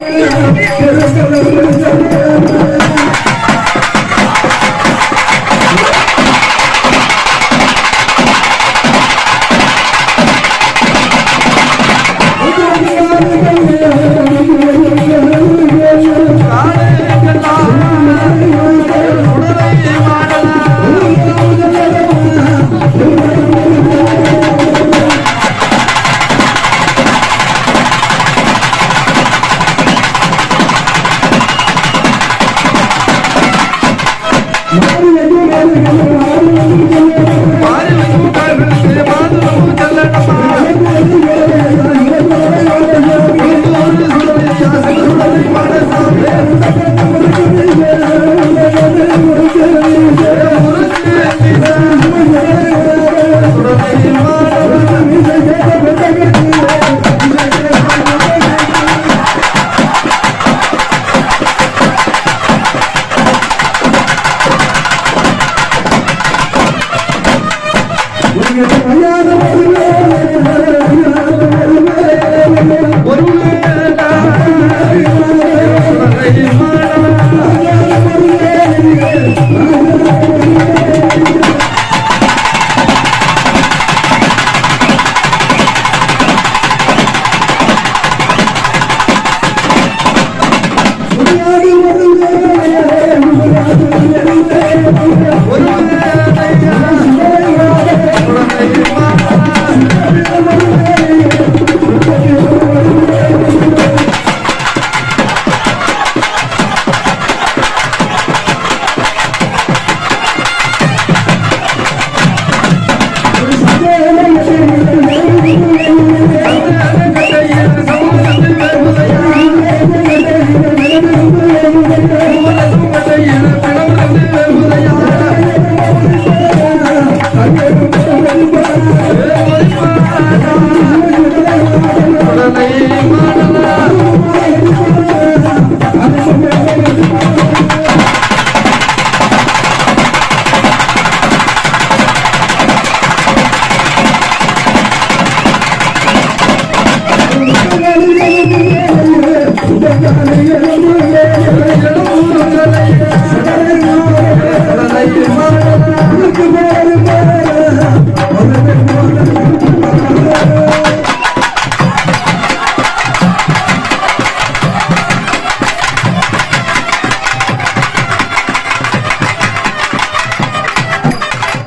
Thank you. پاري سُڪارن تي ஒரு கடலையே கடலையே கடலையே